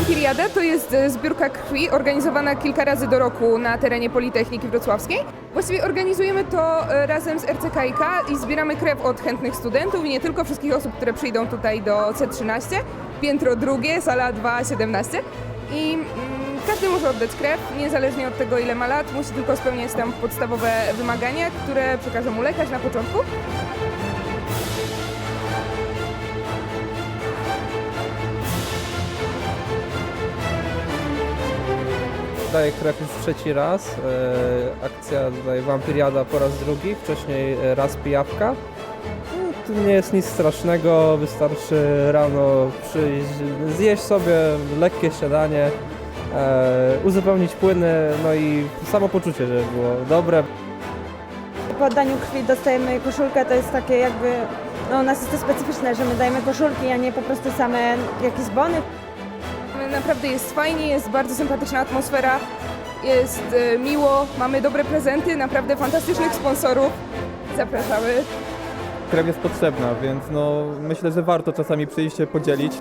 Wampiriada to jest e, zbiórka krwi organizowana kilka razy do roku na terenie Politechniki Wrocławskiej. Właściwie organizujemy to e, razem z RCKiK i zbieramy krew od chętnych studentów i nie tylko wszystkich osób, które przyjdą tutaj do C13, piętro drugie, sala 217 i mm, każdy może oddać krew, niezależnie od tego ile ma lat, musi tylko spełniać tam podstawowe wymagania, które przekaże mu lekarz na początku. Daję krew już trzeci raz. E, akcja tutaj Wampiriada po raz drugi, wcześniej e, raz pijawka. No, tu nie jest nic strasznego, wystarczy rano przyjść, zjeść sobie lekkie śniadanie, e, uzupełnić płyny, no i samopoczucie, żeby było dobre. Po oddaniu krwi dostajemy koszulkę, to jest takie jakby, no u nas jest to specyficzne, że my dajemy koszulki, a nie po prostu same jakieś bony. Naprawdę jest fajnie, jest bardzo sympatyczna atmosfera, jest e, miło, mamy dobre prezenty, naprawdę fantastycznych sponsorów. Zapraszamy. krew jest potrzebna, więc no myślę, że warto czasami przyjść się podzielić.